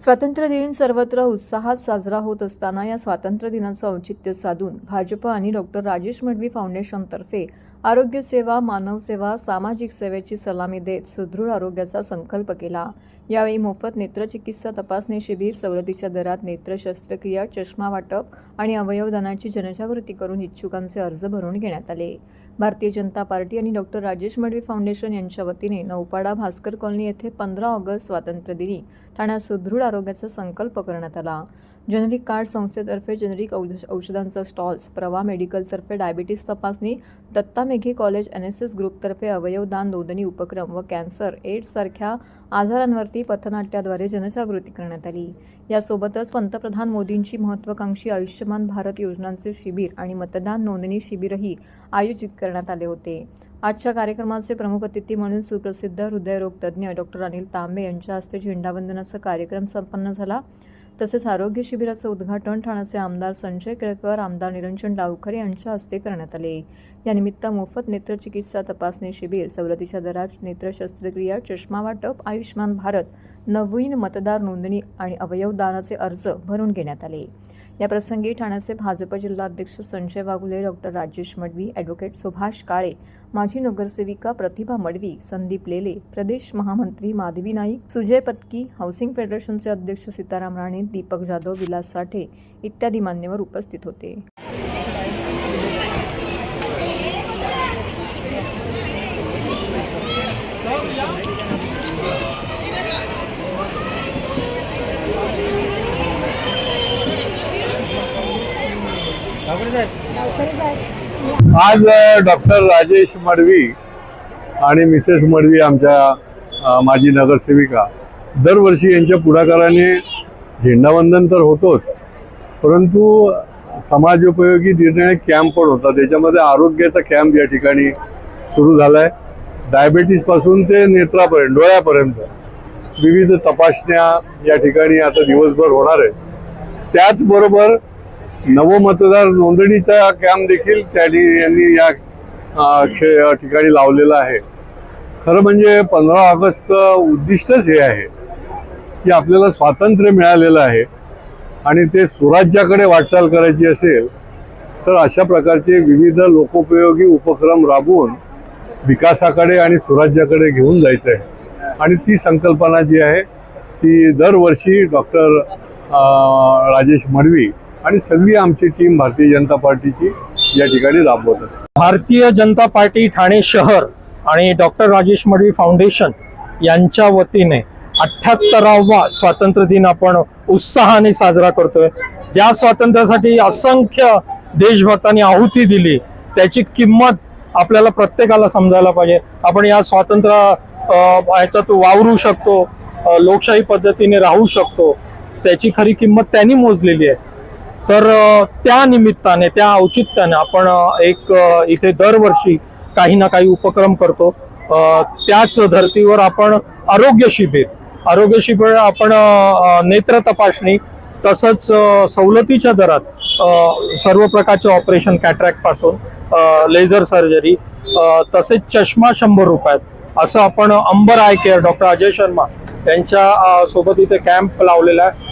स्वातंत्र्य दिन सर्वत्र उत्साहात साजरा होत असताना या स्वातंत्र्य दिनाचं औचित्य साधून भाजप आणि डॉक्टर राजेश मडवी फाउंडेशनतर्फे आरोग्यसेवा मानवसेवा सामाजिक सेवेची सलामी देत सुदृढ आरोग्याचा संकल्प केला. यावेळी मोफत नेत्रचिकित्सा तपासणी शिबिर सवलतीच्या दरात नेत्र शस्त्रक्रिया चष्मा वाटप आणि अवयवदानाची जनजागृती करून इच्छुकांचे अर्ज भरून घेण्यात आले. भारतीय जनता पार्टी आणि डॉक्टर राजेश मडवी फाउंडेशन यांच्या वतीने नौपाडा भास्कर कॉलनी येथे पंधरा ऑगस्ट स्वातंत्र्य दिनी ठाण्यात सुदृढ आरोग्याचा संकल्प करण्यात आला. जनरिक कार्ड संस्थेतर्फे जनरिक औष औषधांचा स्टॉल्स प्रवा मेडिकलतर्फे डायबिटीस तपासणी Datta Meghe College N S S ग्रुपतर्फे अवयवदान नोंदणी उपक्रम व कॅन्सर एड्ससारख्या आजारांवरती पथनाट्याद्वारे जनजागृती करण्यात आली. यासोबतच पंतप्रधान मोदींची महत्त्वाकांक्षी आयुष्यमान भारत योजनांचे शिबिर आणि मतदान नोंदणी शिबिरही आयोजित करण्यात आले होते. आजच्या कार्यक्रमाचे प्रमुख अतिथी म्हणून सुप्रसिद्ध हृदयरोग तज्ज्ञ डॉक्टर अनिल तांबे यांच्या हस्ते झेंडावंदनाचा कार्यक्रम संपन्न झाला. तसेच आरोग्य शिबिराचं उद्घाटन ठाण्याचे आमदार संजय केळकर आमदार निरंजन डावखरे यांच्या हस्ते करण्यात आले. यानिमित्त मोफत नेत्रचिकित्सा तपासणी शिबिर सवलतीच्या दरात नेत्र शस्त्रक्रिया चष्मा वाटप आयुष्मान भारत नवीन मतदार नोंदणी आणि अवयवदानाचे अर्ज भरून घेण्यात आले. या प्रसंगी ठाण्याचे भाजप जिल्हाध्यक्ष संजय वाघुले डॉक्टर राजेश मडवी ॲडव्होकेट सुभाष काळे माजी नगरसेविका प्रतिभा मडवी संदीप लेले प्रदेश महामंत्री माधवी नाईक सुजय पत्की हाऊसिंग फेडरेशनचे अध्यक्ष सीताराम राणे दीपक जाधव विलास साठे इत्यादी मान्यवर उपस्थित होते. आज डॉक्टर राजेश मडवी आणि मिसेस मडवी आमच्या माजी नगरसेविका दरवर्षी यांच्या पुढाकाराने झेंडावंदन तर होतोच परंतु समाजोपयोगी निर्णय कॅम्प पण होता. त्याच्यामध्ये आरोग्याचा कॅम्प या ठिकाणी सुरू झाला आहे डायबेटीसपासून ते नेत्रापर्यंत डोळ्यापर्यंत विविध तपासण्या या ठिकाणी आता दिवसभर होणार आहे त्याचबरोबर नवमतदार नोंदणीचा कॅम्प देखील त्यांनी यांनी या खे- ठिकाणी लावलेला आहे. खरं म्हणजे पंधरा ऑगस्ट उद्दिष्टच हे आहे की आपल्याला स्वातंत्र्य मिळालेलं आहे आणि ते स्वराज्याकडे वाटचाल करायची असेल तर अशा प्रकारचे विविध लोकोपयोगी उपक्रम राबवून विकासाकडे आणि सुराज्याकडे घेऊन जायचं आहे आणि ती संकल्पना जी आहे ती दरवर्षी डॉक्टर राजेश मडवी आणि सगळी आमची टीम भारतीय जनता पार्टीची या ठिकाणी राबवत असते. भारतीय जनता पार्टी ठाणे शहर आणि डॉक्टर राजेश मडवी फाउंडेशन यांच्या वतीने अठ्याहत्तरावा स्वातंत्र्य दिन आपण उत्साहाने साजरा करतोय. ज्या स्वातंत्र्यासाठी असंख्य देशभक्तांनी आहुती दिली त्याची किंमत आपल्याला प्रत्येकाला समजायला पाहिजे. आपण या स्वातंत्र्य ह्याच्यात वावरू शकतो लोकशाही पद्धतीने राहू शकतो त्याची खरी किंमत त्यांनी मोजलेली आहे. तर त्या निमित्ताने त्या औचित्याने आपण एक इथे दरवर्षी काही ना काही उपक्रम करतो. त्याच धर्तीवर आपण आरोग्य शिबिर आरोग्य शिबिर आपण नेत्र तपासणी तसंच सवलतीच्या दरात सर्व प्रकारचे ऑपरेशन कॅट्रॅक्टपासून लेझर सर्जरी तसेच चष्मा शंभर रुपयात. असं आपण Amber eye care doctor Ajay Sharma यांच्या सोबत इथे कॅम्प लावलेला आहे.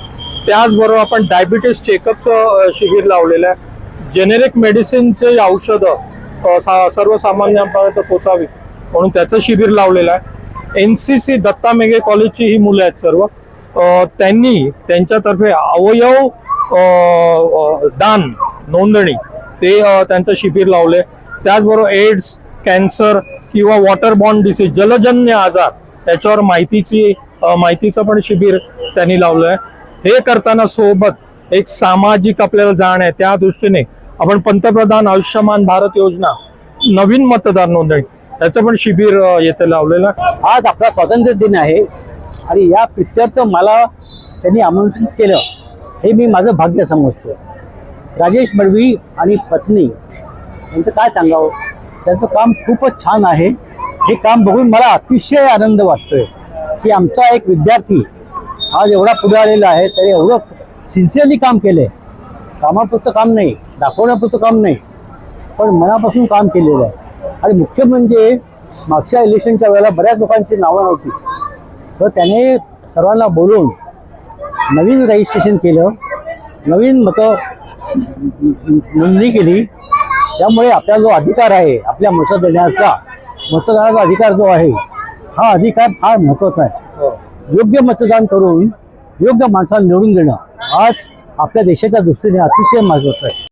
त्याचबरोबर आपण डायबिटीस चेकअपचं शिबिर लावलेलं आहे. जेनेरिक मेडिसिनचे औषधं सा सर्वसामान्यांपर्यंत पोचावी म्हणून त्याचं शिबिर लावलेलं आहे. N C C Datta Meghe कॉलेजची ही मुलं आहेत सर्व. त्यांनी त्यांच्यातर्फे अवयव दान नोंदणी ते त्यांचं शिबिर लावले त्याचबरोबर एड्स कॅन्सर किंवा वॉटर बॉन्ड डिसीज जलजन्य आजार त्याच्यावर माहितीची माहितीचं पण शिबिर त्यांनी लावलं आहे हे करताना सोबत एक सामाजिक आपल्याला जाण आहे त्या दृष्टीने आपण पंतप्रधान आयुष्यमान भारत योजना नवीन मतदार नोंदणी त्याचं पण शिबिर येथे लावलेलं. आज आपला स्वातंत्र्य दिन आहे आणि या प्रित्यर्थ मला त्यांनी आमंत्रित केलं हे मी माझं भाग्य समजतो. राजेश मडवी आणि पत्नी यांचं काय सांगावं? त्यांचं काम खूपच छान आहे. हे काम बघून मला अतिशय आनंद वाटतोय की आमचा एक विद्यार्थी आज एवढा पुढे आलेला आहे तरी एवढं सिन्सिअरली काम केलंय. कामापुरतं काम नाही दाखवण्यापुरतं काम नाही पण मनापासून काम केलेलं आहे. आणि मुख्य म्हणजे मागच्या इलेक्शनच्या वेळेला बऱ्याच लोकांची नावं नव्हती. तर त्याने सर्वांना बोलून नवीन रजिस्ट्रेशन केलं नवीन मतं नोंदणी केली. त्यामुळे आपला जो अधिकार आहे आपल्या मतं देण्याचा मतदानाचा अधिकार जो आहे हा अधिकार फार महत्त्वाचा आहे. हो. योग्य मतदान करून योग्य माणसाला निवडून देणं आज आपल्या देशाच्या दृष्टीने अतिशय महत्वाचं आहे.